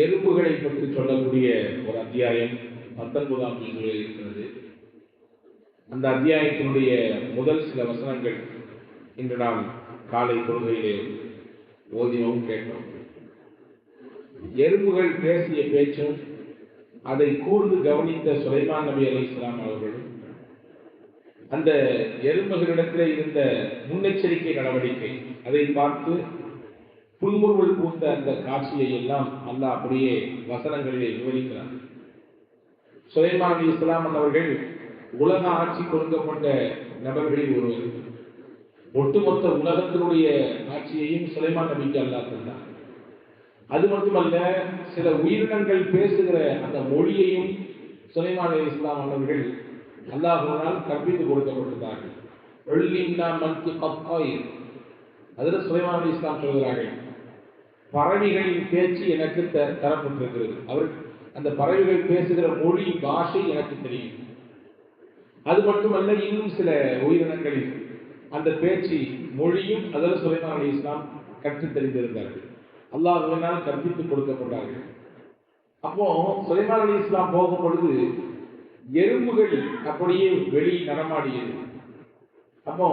எறும்புகளை பற்றி சொல்லக்கூடிய ஒரு அத்தியாயம் பத்தொன்பதாம் ஜூசில் இருக்கிறது. அந்த அத்தியாயத்தினுடைய முதல் சில வசனங்கள் இன்று நாம் காலை கொள்கையிலே ஓதினோம் கேட்டோம். எறும்புகள் பேசிய பேச்சும் அதை கூர்ந்து கவனித்த சுலைமான் நபி அலி இஸ்லாம் அவர்களும் அந்த எறும்புகளிடத்தில் இருந்த முன்னெச்சரிக்கை நடவடிக்கை அதை பார்த்து புன்முறுவல் பூத்த அந்த காட்சியை எல்லாம் அல்லாஹ் அப்படியே வசனங்களிலே விவரிக்கிறார் சுலைமான் அலி இஸ்லாம் அவர்கள் உலக ஆட்சி கொடுக்கப்பட்ட நபர்களில் ஒருவர். ஒட்டுமொத்த உலகத்தினுடைய ஆட்சியையும் சுலைமான் நபிக்கு அல்லாஹ் தந்தார் அது மட்டுமல்ல சில உயிரினங்கள் பேசுகிற அந்த மொழியையும் சுலைமான் அலி இஸ்லாம் அவர்கள் அல்லாஹுனால் கற்பித்து கொடுக்கப்பட்டிருந்தார்கள். அதில் சுலைமான் அலி இஸ்லாம் சொல்கிறார்கள் பறவைகளின் பேச்சு எனக்கு த தரப்பட்டிருக்கிறது. அவர் அந்த பறவைகள் பேசுகிற மொழி பாஷை எனக்கு தெரியும். அது மட்டுமல்ல இன்னும் சில உயிரினங்களில் அந்த பேச்சு மொழியும் அதில் சுலைமான் அலி இஸ்லாம் கற்று தெரிந்திருந்தார்கள் அல்லாஹுவினால் கற்பித்து கொடுக்கப்பட்டார்கள். அப்போ சுலைமான் அலி இஸ்லாம் போகும் பொழுது எறும்புகள் அப்படியே வெளி நடமாடியது. அப்போ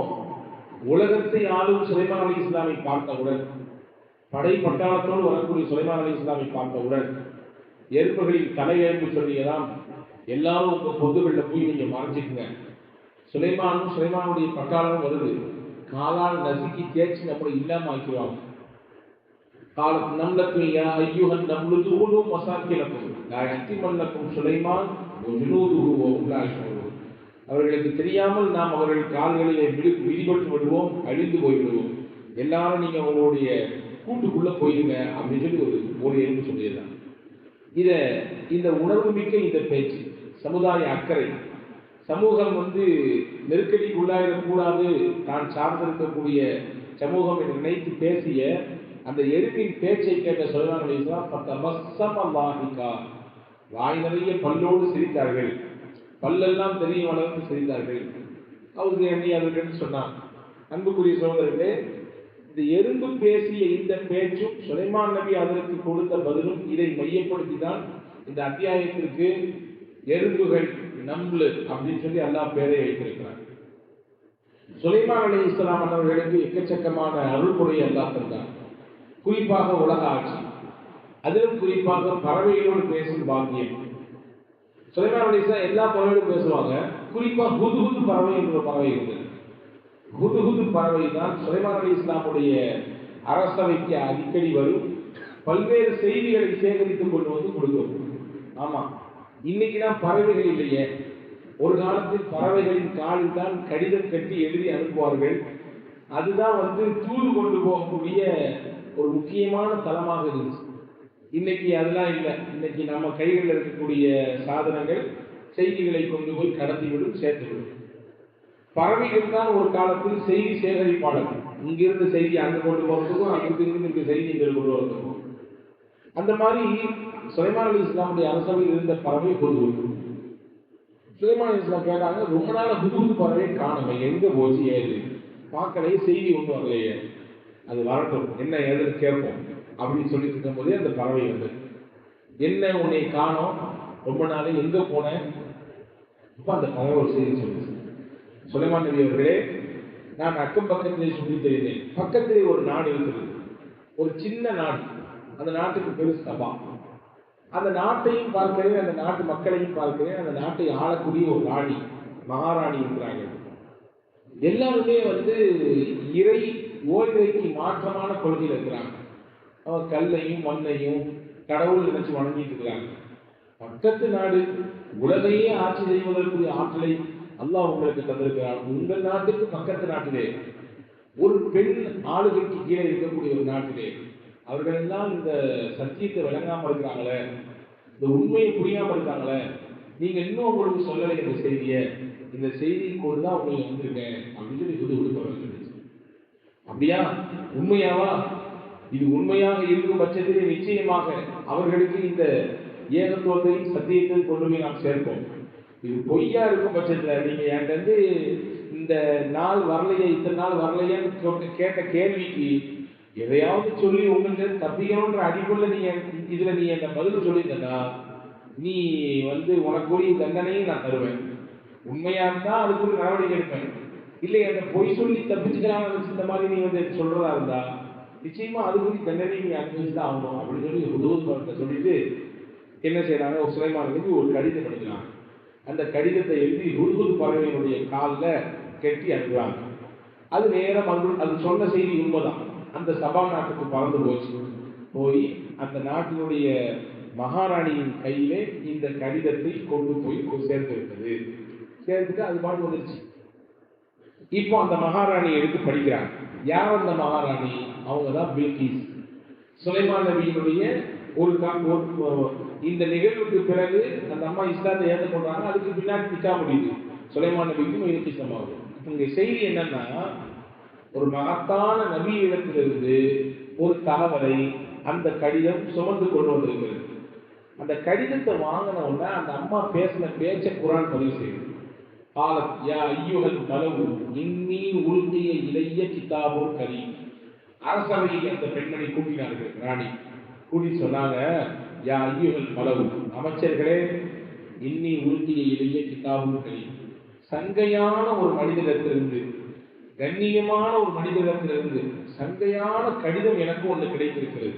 உலகத்தை ஆளும் சுலைமான் அலி இஸ்லாமை பார்த்தவுடன் படை பட்டாளத்தோடு வரக்கூடிய சுலைமான் அலி இஸ்லாமை பார்த்தவுடன் எறும்புகளின் தலையெழுப்பு சொல்லியதாம் எல்லாரும் உங்க பொதுகளில் போய் நீங்க மறைஞ்சிக்குங்க. சுலைமானும் சுலைமானுடைய பட்டாளமும் வருது. காலால் நசுக்கி தேய்ச்சி நம்மளை இல்லாம ஆக்கிடுவாங்க காலத்து நம்லக்கும் யா ஐயுகன் நம்மளுக்கு ஊழும் மசாக்கிலக்கும். நான் அத்திமல்லக்கும் சுலைமான் அவர்களுக்கு தெரியாமல் நாம் அவர்கள் கால்களிலே விழி விதிபட்டு விடுவோம் அழிந்து போய்விடுவோம். எல்லாரும் நீங்க அவங்களுடைய கூட்டுக்குள்ள போயிருங்க அப்படின்னு சொல்லி ஒரு ஒரு எறும்பு இதை இந்த உணர்வு மிக்க இந்த பேச்சு சமுதாய அக்கறை சமூகம் வந்து நெருக்கடிக்கு உள்ளாயிடக்கூடாது தான் சார்ந்திருக்கக்கூடிய சமூகம் என்று நினைத்து பேசிய அந்த எருப்பின் பேச்சை கேட்ட சொல்வான் வாய் நிறைய பல்லோடு சிரித்தார்கள். பல்லெல்லாம் தெரியும் அளவுக்கு சிரித்தார்கள். அவருக்கு எண்ணி அவர்கள் சொன்னான் அன்புக்குரிய சோதரர்களே இந்த எறும்பு பேசிய இந்த பேச்சும் சுலைமான் நபி அதற்கு கொடுத்த பதிலும் இதை மையப்படுத்தி தான் இந்த அத்தியாயத்திற்கு எறும்புகள் நம்பு அப்படின்னு சொல்லி எல்லா பேரை வைத்திருக்கிறார் சுலைமான் அலி இஸ்லாம் அவர்களுக்கு எக்கச்சக்கமான அருள்முறை அல்லாஹ் தந்தார் குறிப்பாக உலக ஆட்சி. அதிலும் குறிப்பாக பறவைகளோடு பேசும் பாக்கியம். சுலைமான் அலி எல்லா பறவைகளும் பேசுவாங்க. குறிப்பா புது பறவை என்ற பறவை இருந்தது. ஹுதுஹுது பறவை தான் சுலைமான் அலி இஸ்லாமுடைய அரசவைக்கு அடிக்கடி வரும். பல்வேறு செய்திகளை சேகரித்துக் கொண்டு வந்து கொடுக்கும். ஆமா இன்னைக்கு தான் பறவைகள் இல்லையே. ஒரு காலத்தில் பறவைகளின் காலில் தான் கடிதம் கட்டி எழுதி அனுப்புவார்கள். அதுதான் வந்து தூது கொண்டு போகக்கூடிய ஒரு முக்கியமான தளமாக இருந்துச்சு. இன்னைக்கு அதெல்லாம் இல்லை. இன்னைக்கு நம்ம கைகளில் இருக்கக்கூடிய சாதனங்கள் செய்திகளை கொண்டு போய் கடத்திவிடும் சேர்த்துவிடும். பறவைகள் தான் ஒரு காலத்தில் செய்தி சேகரிப்பாளர்கள் இங்கிருந்து செய்தி அங்கே கொண்டு போகிறதுக்கும் அங்கிருந்து இருந்து இங்கே செய்தி இங்கே கொண்டு வரதுக்கும் அந்த மாதிரி சுலைமான் அலி இஸ்லாமுடைய அரசவையில் இருந்த பறவை பொது சுலைமான் அலி இஸ்லாம் கேட்டாங்க ரொம்ப நாள் புது பறவை காணுமே எங்க போச்சு ஏது? பார்க்கலையே செய்தி ஒன்றும் வரலையே. அது வரட்டும் என்ன ஏதுன்னு கேட்போம் அப்படின்னு சொல்லிட்டு இருக்கும்போதே அந்த பறவை வந்து என்ன உன்னை காணோம்? ரொம்ப நாள் எங்க போனேன் இப்போ அந்த பறவை ஒரு செய்தி சொல்லுச்சு. சுலைமான் நபி அவர்களே நான் அக்கம் பக்கத்திலே சொல்லி தெரிந்தேன். பக்கத்திலே ஒரு நாடு இருக்கிறது. ஒரு சின்ன நாடு. அந்த நாட்டுக்கு பெரு சபா. அந்த நாட்டையும் பார்க்கிறேன் அந்த நாட்டு மக்களையும் பார்க்கிறேன் அந்த நாட்டை ஆளக்கூடிய ஒரு ராணி மகாராணி இருக்கிறாங்க. எல்லாருமே வந்து இறை ஓய்வைக்கு மாற்றமான கொள்கையில் இருக்கிறாங்க. அவங்க கல்லையும் மண்ணையும் கடவுள் நினைச்சு வணங்கிட்டு இருக்கிறாங்க. பக்கத்து நாடு உலகையே ஆட்சி செய்வதற்குரிய ஆற்றலை அல்லாஹ் உங்களுக்கு தந்திருக்கிறார் உங்கள் நாட்டுக்கு பக்கத்து நாட்டிலே ஒரு பெண் ஆளுகைக்கு கீழே இருக்கக்கூடிய ஒரு நாட்டிலே அவர்கள் எல்லாம் இந்த சத்தியத்தை விளங்காம இருக்கிறாங்களே இந்த உண்மையை புரியாம இருக்காங்களே நீங்க இன்னும் உங்களுக்கு சொல்லலை இந்த செய்தியை இந்த செய்தியை கொண்டு தான் உங்களுக்கு வந்திருக்கேன் அப்படின்னு சொல்லி புது விடுப்பவர் அப்படியா? உண்மையாவா? இது உண்மையாக இருக்கும் பட்சத்திலே நிச்சயமாக அவர்களுக்கு இந்த ஏகத்துவத்தையும் சத்தியத்தையும் கொண்டு போய் நாம் சேர்ப்போம். இது பொய்யா இருக்கும் பட்சத்தில். நீங்க என்கிட்ட வந்து இந்த நாள் வரலையே இத்தனை நாள் வரலையேன்னு கேட்ட கேள்விக்கு எதையாவது சொல்லி உங்களுக்கு தப்பிக்கணுன்ற அடிப்படையில் நீங்க இதுல நீ என்ன பதில் சொல்லியிருந்தா நீ வந்து உனக்குரிய தண்டனையும் நான் தருவேன். உண்மையாக இருந்தால் அதுக்குரிய நடவடிக்கை எடுப்பேன். இல்லை என்னை பொய் சொல்லி தப்பிச்சுக்கலாம் இந்த மாதிரி நீ வந்து சொல்றதா இருந்தா நிச்சயமா அதுக்குரிய தண்டனை நீ அனுபவிச்சு தான் ஆகணும். அப்படின்னு சொல்லி உதவுபவர்கிட்ட சொல்லிட்டு என்ன செய்யறாங்க ஒரு சுலைமானுக்கு ஒரு கடிதம் படிக்கிறாங்க. அந்த கடிதத்தை எழுதி ஹுதுகுது பறவையினுடைய காலில் கெட்டி அனுப்புறாங்க. அது நேரம் அது அது சொன்ன செய்தி உண்மைதான். அந்த சபா நாட்டுக்கு பறந்து போச்சு. போய் அந்த நாட்டினுடைய மகாராணியின் கையிலே இந்த கடிதத்தை கொண்டு போய் சேர்த்து விட்டது. சேர்த்துட்டு அது பாட்டு வந்துருச்சு. இப்போ அந்த மகாராணி எடுத்து படிக்கிறாங்க. யார் அந்த மகாராணி? அவங்க தான் பில்கிஸ். சுலைமான் நபியினுடைய ஒரு கா- ஒரு- இந்த நிகழ்வுக்கு பிறகு அந்த அம்மா இஸ்லாத்தை ஏற்று ஏற்றுக்கொண்டாங்க. அதுக்கு பின்னாடி நிக்கா முடியுது சுலைமான நபிக்கும் இதுக்கு சமாவது இங்க செய்தி என்னன்னா ஒரு மகத்தான நபி இடத்திலிருந்து ஒரு தகவலை அந்த கடிதம் சுமந்து கொண்டு வந்திருக்கிறது. அந்த கடிதத்தை வாங்கின உடனே அந்த அம்மா பேசின பேச்ச குரான் பதிவு செய்யுது. ஆலத் யா ஐயுகல் மலவு இன்னி உருந்திய இளைய கிதாபோ கரி அரசவையில் அந்த பெண்மணி கூட்டினார்கள் ராணி. கூட்டி சொன்னாங்க யா ஐயுகள் மலவு. அமைச்சர்களே இன்னி உறுதியை எளிய கிதாபும் கரீம் சங்கையான ஒரு மனிதனிடத்திலிருந்து கண்ணியமான ஒரு மனிதனிடத்திலிருந்து சங்கையான கடிதம் எனக்கு ஒன்று கிடைத்திருக்கிறது.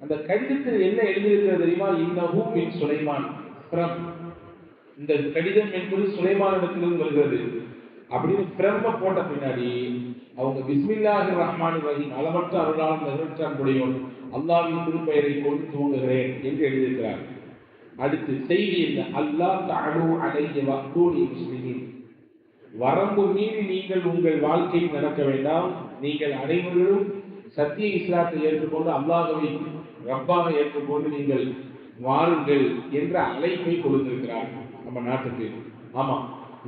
அந்த கடிதத்தில் என்ன எழுதியிருக்கிறது தெரியுமா? இன்னஹூ மின் சுலைமான். ஃப்ரம் இந்த கடிதம் என்பது சுலைமானிடத்திலிருந்து வருகிறது. அப்படின்னு பிரம்ம போட்ட பின்னாடி அவங்க பிஸ்மில்லாஹி ரஹ்மான் ரஹீம் அளவற்ற அருளாளன் நிகழ்ச்சி முடியும் அல்லாவின் திருப்பெயரை கொண்டு துவங்குகிறேன் என்று எழுதியிருக்கிறார். அடுத்து செய்தி என்ன? அல்லாஹ் தஅலு அலைய வக்தூனி முஸ்லிமின். வரம்பு மீறி நீங்கள் உங்கள் வாழ்க்கையில் நடக்க வேண்டாம். நீங்கள் அனைவரும் சத்திய இஸ்லாத்தை ஏற்றுக்கொண்டு அல்லாஹவை ரப்பாக ஏற்றுக்கொண்டு நீங்கள் வாருங்கள் என்ற அழைப்பை கொடுத்திருக்கிறார் நம்ம நாட்டுக்கு. ஆமா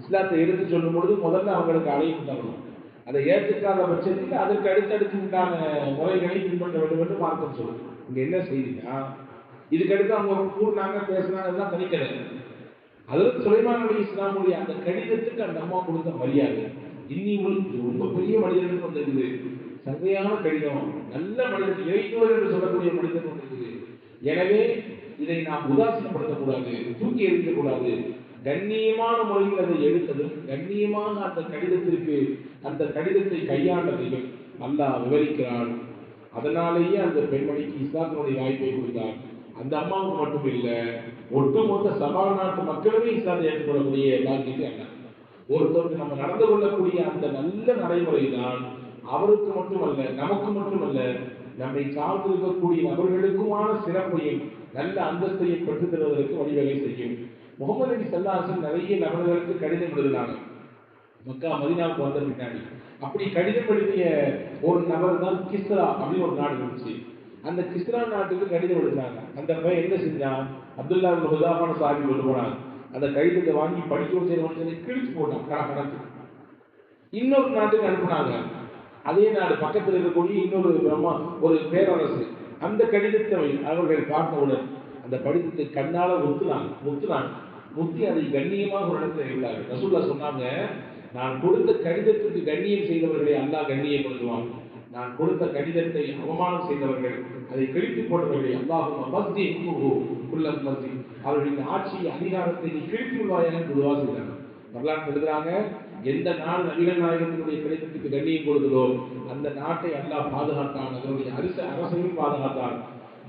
இஸ்லாத்தை எடுத்து சொல்லும் பொழுது முதல்ல அவங்களுக்கு அழைப்பு தரணும். அதை ஏற்றுக்காத பட்சத்தில் அதற்கு அடுத்தடுத்து உண்டான முறைகளை பின்பற்ற வேண்டும் என்று மார்க்கம் சொல்லுது. இங்க என்ன செய்தினா இதுக்கடுத்து அவங்க கூடினாங்க பேசினாங்க எல்லாம் தனிக்கலை அதற்கு சுலைமான் அலி இஸ்லாமுடைய அந்த கடிதத்துக்கு அந்த அம்மா கொடுத்த மரியாதை இன்னி ரொம்ப பெரிய மனிதர்கள் வந்திருக்குது சந்தையான கடிதம் நல்ல மனிதன் இறைத்துவர் என்று சொல்லக்கூடிய மனிதன் வந்திருக்குது எனவே இதை நாம் உதாசீனப்படுத்தக்கூடாது தூக்கி எறிக்கக்கூடாது கண்ணியமான மொழியில் அதை எடுத்ததும் கண்ணியமான அந்த கடிதத்திற்கு அந்த கடிதத்தை கையாண்டதையும் அல்லாஹ் விவரிக்கிறான். அதனாலேயே அந்த பெண்மணிக்கு இஸ்லாத்தினுடைய வாய்ப்பை கொடுத்தார். அந்த அம்மாவுக்கு மட்டும் இல்லை ஒட்டுமொத்த சபா நாட்டு மக்களுமே இஸ்லாத்தை ஏற்றுக்கொள்ளக்கூடிய பாக்கியத்தை அல்ல. ஒருத்தருக்கு நம்ம நடந்து கொள்ளக்கூடிய அந்த நல்ல நடைமுறை தான் அவருக்கு மட்டுமல்ல நமக்கு மட்டுமல்ல நம்மை சார்ந்து இருக்கக்கூடிய நபர்களுக்குமான சிறப்பையும் நல்ல அந்தஸ்தையும் பெற்றுத் தருவதற்கு வழிவகை செய்யும். முகமது நபி சல்லாசன் நிறைய நபர்களுக்கு கடிதம் எழுதினாங்க. மக்கா மதினாவுக்கு வந்த பின்னாடி. அப்படி கடிதம் எழுதிய ஒரு நபர் தான் கிஸ்ரா அப்படின்னு ஒரு நாடு இருந்துச்சு. அந்த கிஸ்ரா நாட்டுக்கு கடிதம் எழுதினாங்க. அந்த பையன் என்ன செஞ்சான்? அப்துல்லா ஹுதாபான ஹுதாஃபான சாஹிப் கொண்டு போனாங்க. அந்த கடிதத்தை வாங்கி படிக்கவும் செய்யணும் சொல்லி கிழிச்சு போட்டான். கணக்கு இன்னொரு நாட்டுக்கு அனுப்புனாங்க. அதே நாடு பக்கத்தில் இருக்கக்கூடிய இன்னொரு பிரம்மா ஒரு பேரரசு. அந்த கடிதத்தை அவர்கள் பார்த்தவுடன் அந்த படித்தத்தை கண்ணால ஒத்துனாங்க. ஒத்துனாங்க. முத்தி அதை கண்ணியமாக ஒரு இடத்துல இருந்தார்கள் ரசூல்லா சொன்னாங்க நான் கொடுத்த கடிதத்துக்கு கண்ணியம் செய்தவர்களை அல்லாஹ் கண்ணியப்படுத்துவான். நான் கொடுத்த கடிதத்தை அவமானம் செய்தவர்கள் அதை கிழித்து போட்டவர்களை அல்லாஹும் மஸ்தி குல்லம் மஸ்தி அவர்களின் ஆட்சி அதிகாரத்தை நீ கிழித்து விடுவாயாக பொதுவாக செய்தாங்க வரலாற்று எழுதுறாங்க எந்த நாள் நவீன நாயகத்தினுடைய கடிதத்துக்கு கண்ணியம் கொடுத்ததோ அந்த நாட்டை அல்லாஹ் பாதுகாத்தான் அதனுடைய அரசு அரசையும் பாதுகாத்தான்.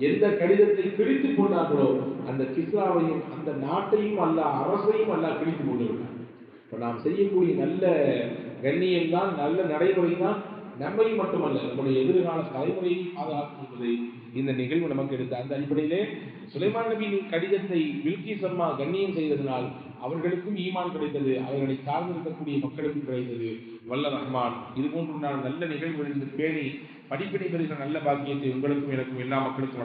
எந்த கடிதத்தை பிரித்து கொண்டார்களோ அந்த கிஸ்ராவையும் அந்த நாட்டையும் அல்ல அரசையும் அல்ல பிரித்து கொண்டு இப்போ நாம் செய்யக்கூடிய நல்ல கண்ணியம் தான் நல்ல நடைமுறை தான் நம்மையும் மட்டுமல்ல நம்முடைய எதிர்கால தலைமுறையை பாதுகாக்கும் என்பதை இந்த நிகழ்வு நமக்கு எடுத்த அந்த அடிப்படையிலே சுலைமான் நபியின் கடிதத்தை பில்கிஸ் அம்மா கண்ணியம் செய்ததனால் அவர்களுக்கும் ஈமான் கிடைத்தது அவர்களை சார்ந்திருக்கக்கூடிய மக்களுக்கும் கிடைத்தது. வல்ல ரஹ்மான் இது போன்று நான் நல்ல நிகழ்வுகளிலிருந்து பேணி படிப்பினை பெறுகிற நல்ல பாக்கியத்தை உங்களுக்கும் எனக்கும் எல்லா மக்களுக்கும்